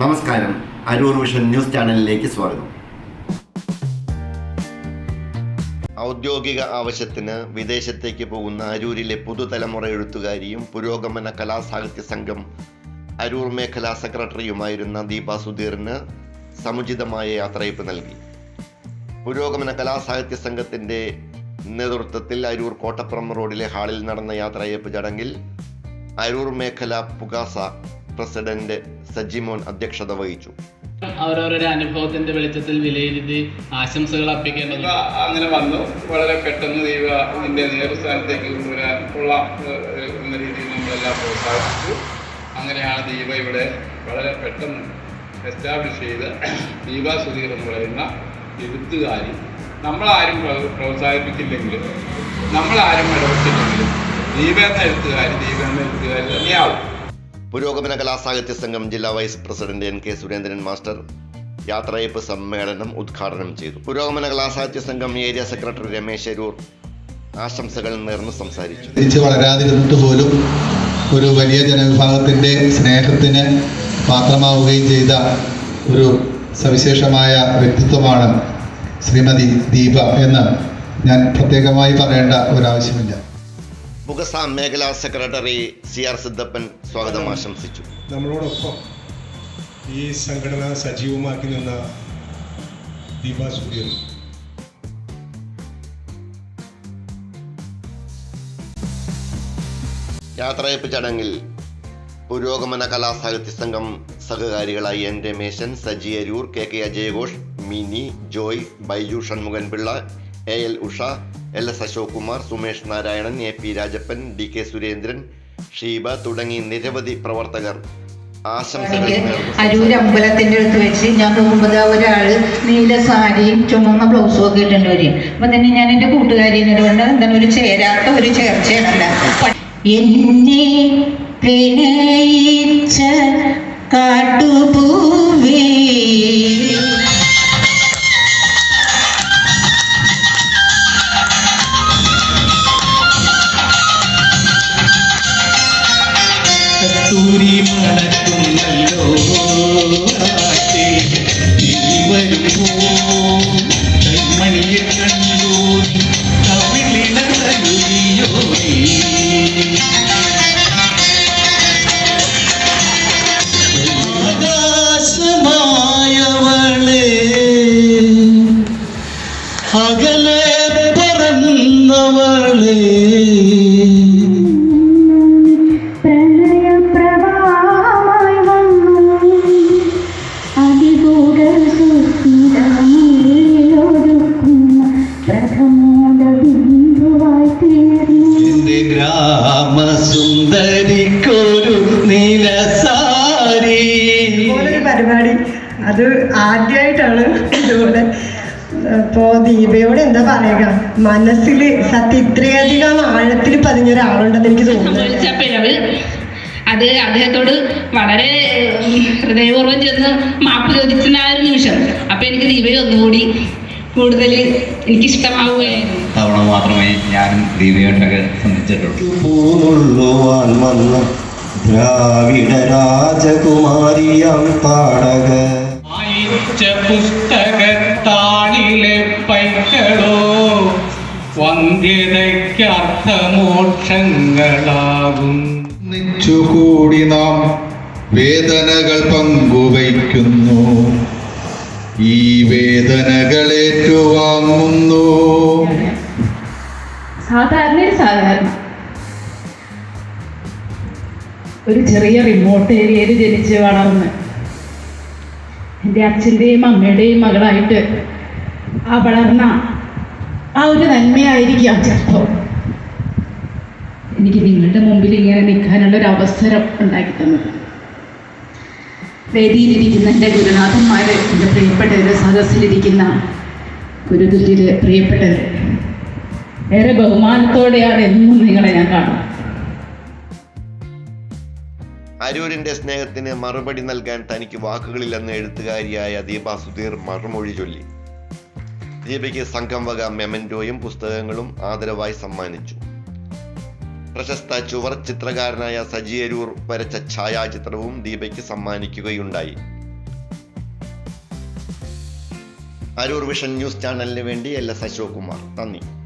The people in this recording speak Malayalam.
നമസ്കാരം. അരൂർ വിഷൻ ന്യൂസ് ചാനലിലേക്ക് സ്വാഗതം. ഔദ്യോഗിക ആവശ്യത്തിന് വിദേശത്തേക്ക് പോകുന്ന അരൂരിലെ പുതുതലമുറ എഴുത്തുകാരിയും പുരോഗമന കലാസാഹിത്യ സംഘം അരൂർ മേഖലാ സെക്രട്ടറിയുമായിരുന്ന ദീപ സുധീറിന് സമുചിതമായ യാത്രയപ്പ് നൽകി. പുരോഗമന കലാസാഹിത്യ സംഘത്തിന്റെ നേതൃത്വത്തിൽ അരൂർ കോട്ടപ്പുറം റോഡിലെ ഹാളിൽ നടന്ന യാത്രയപ്പ് ചടങ്ങിൽ അരൂർ മേഖല പുകാസ പ്രസിഡന്റ് സജിമോൻ അധ്യക്ഷത വഹിച്ചു. അവരവരുടെ അനുഭവത്തിന്റെ വെളിച്ചത്തിൽ വിലയിരുത്തി ആശംസകൾ അർപ്പിക്കേണ്ടത് അങ്ങനെ വന്നു. വളരെ പെട്ടെന്ന് ദൈവ ഇതിന്റെ നേതൃസ്ഥാനത്തേക്ക് കൊണ്ടുവരാൻ കൊള്ളാം എന്ന രീതിയിൽ നമ്മളെല്ലാം പ്രോത്സാഹിപ്പിച്ചു. അങ്ങനെയാണ് ദീപ ഇവിടെ വളരെ പെട്ടെന്ന് എസ്റ്റാബ്ലിഷ് ചെയ്ത് ദീപ സുധീർ എന്ന് പറയുന്ന എഴുത്തുകാരി നമ്മളാരും പ്രോത്സാഹിപ്പിക്കില്ലെങ്കിലും നമ്മളാരും ഇടപെട്ടില്ലെങ്കിലും ദീപ എന്ന എഴുത്തുകാരി ദീപ എന്ന എഴുത്തുകാരി തന്നെയാവും. പുരോഗമന കലാസാഹിത്യ സംഘം ജില്ലാ vice president N K Surendran master യാത്രയപ്പ് സമ്മേളനം ഉദ്ഘാടനം ചെയ്തു. പുരോഗമന കലാസാഹിത്യ സംഘം ഏരിയ സെക്രട്ടറി രമേശ് അരൂർ ആശംസകൾ നേർന്ന് സംസാരിച്ചു. തിരിച്ച് വളരാതിരുന്നിട്ട് പോലും ഒരു വലിയ ജനവിഭാഗത്തിന്റെ സ്നേഹത്തിന് പാത്രമാവുകയും ചെയ്ത ഒരു സവിശേഷമായ വ്യക്തിത്വമാണ് ശ്രീമതി ദീപ എന്ന് ഞാൻ പ്രത്യേകമായി പറയേണ്ട ഒരാവശ്യമില്ല. പുകസ മേഖലാ സെക്രട്ടറി സി ആർ സിദ്ധപ്പൻ സ്വാഗതം ആശംസിച്ചു. നമ്മളോടൊപ്പം ഈ സംഘടന സജീവമാക്കി നിന്ന ദീപ സൂര്യൻ യാത്രയപ്പ് ചടങ്ങിൽ പുരോഗമന കലാസാഹിത്യ സംഘം സഹകാരികളായി N Rameshan Saji Aroor K K അജയഘോഷ് Mini Joy Baiju Shanmukhan Pillai A L Usha L S Ashok Kumar Sumesh Narayanan A P Rajappan D K Surendran Sheeba തുടങ്ങി നിരവധി പ്രവർത്തകർ. അരൂർ അമ്പലത്തിന്റെ അടുത്ത് വെച്ച് ഞാൻ പോകുമ്പോൾ ഒരാൾ നീല സാരിയും ചുമന്ന ബ്ലൗസും ഒക്കെ ഇട്ടുണ്ട് വരും. അപ്പൊ തന്നെ ഞാൻ എന്റെ കൂട്ടുകാരിനോട് കൊണ്ട് എന്താണ് ഒരു ചേരാത്ത ഒരു ചേർച്ചയല്ല. എന്നെ പ്രണയിച്ച കാട്ടുപൂവേ കൺമണിയെ കണ്ടു കവിളിണറിയോ ആകാശമായവളെ അകലെ പറന്നവളെ. ഗ്രാമസുന്ദരിക്കൊരു നീലസാരി. ഇതുപോലൊരു പരിപാടി. അത് ആദ്യമായിട്ടാണ് ഇതുപോലെ. ഇപ്പോ ദീപയോട് എന്താ പറയുക? മനസ്സിൽ സത്യം ഇത്രയധികം ആഴത്തിൽ പതിഞ്ഞ ഒരാളുണ്ടെന്ന് എനിക്ക് തോന്നുന്നു. അത് അദ്ദേഹത്തോട് വളരെ ഹൃദയപൂർവം ചെന്ന് മാപ്പ് ചോദിച്ചിരുന്ന ആ ഒരു നിമിഷം. അപ്പൊ എനിക്ക് ദീപയെ ഒന്നുകൂടി കൂടുതൽ എനിക്ക് ഇഷ്ടമാവുകയായിരുന്നു തവണ മാത്രമേ ഞാനും ദീപയോട്ടൊക്കെ സന്ധിച്ചിട്ടുള്ളൂ. ദ്രാവിഡ രാജകുമാരിയാം പാടക പുസ്തകത്താളിലെ പൈക്കളോ വന്ധ്യതയ്ക്കർത്ഥമോക്ഷങ്ങളാകും നിച്ചുകൂടി നാം വേദനകൾ പങ്കുവയ്ക്കുന്നു. ഒരു ചെറിയ റിമോട്ട് ഏരിയയിൽ ജനിച്ച് വളർന്ന് എന്റെ അച്ഛന്റെയും അമ്മയുടെയും മകളായിട്ട് ആ വളർന്ന ആ ഒരു നന്മയായിരിക്കാം ചിലപ്പോൾ. എനിക്ക് നിങ്ങളുടെ മുമ്പിൽ ഇങ്ങനെ നിൽക്കാനുള്ള ഒരു അവസരം ഉണ്ടാക്കി തന്നത്. വേദിയിലിരിക്കുന്ന എന്റെ ഗുരുനാഥന്മാർ എന്റെ പ്രിയപ്പെട്ടവർ സദസ്സിലിരിക്കുന്ന ഗുരുതുല്യര് പ്രിയപ്പെട്ടവർ ഏറെ ബഹുമാനത്തോടെയാണ് എന്നും നിങ്ങളെ ഞാൻ കാണുന്നത്. അരൂരിന്റെ സ്നേഹത്തിന് മറുപടി നൽകാൻ തനിക്ക് വാക്കുകളില്ലെന്ന് എഴുത്തുകാരിയായ ദീപ സുധീർ മറുമൊഴി ചൊല്ലി. ദീപയ്ക്ക് സംഘം വക മെമന്റോയും പുസ്തകങ്ങളും ആദരവായി സമ്മാനിച്ചു. പ്രശസ്ത ചുവർ ചിത്രകാരനായ സജി അരൂർ വരച്ച ഛായാചിത്രവും ദീപയ്ക്ക് സമ്മാനിക്കുകയുണ്ടായി. അരൂർ വിഷൻ ന്യൂസ് ചാനലിന് വേണ്ടി എൽ എസ് അശോക് കുമാർ നന്ദി.